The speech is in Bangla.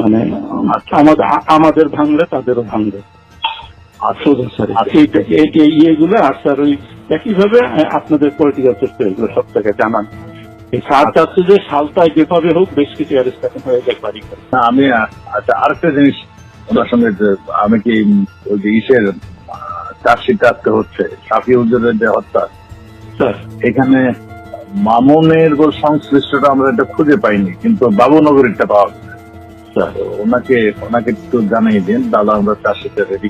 মানে আমাদের আমাদের ভাঙলে তাদেরও ভাঙবে। ইয়েগুলো আর স্যার ওই একইভাবে আপনাদের পলিটিক্যাল সিস্টেম এগুলো সব থেকে জানান। এই সার চাচ্ছে যে সালটায় যেভাবে হোক বেশ কিছু অ্যারেস্ট হয়ে যায় বাড়ি আমি আচ্ছা আরেকটা জিনিস ওনার সঙ্গে আমি কি ওই যে ইসের চার্জশিট আজকে হচ্ছে সাফি উজ্জ্বলের যে হত্যা। স্যার এখানে মামুনের সংশ্লিষ্টটা আমরা এটা খুঁজে পাইনি কিন্তু বাবুনগরীরটা পাওয়া গেছে। ওনাকে ওনাকে একটু জানিয়ে দিন তাহলে আমরা চাষিদের রেডি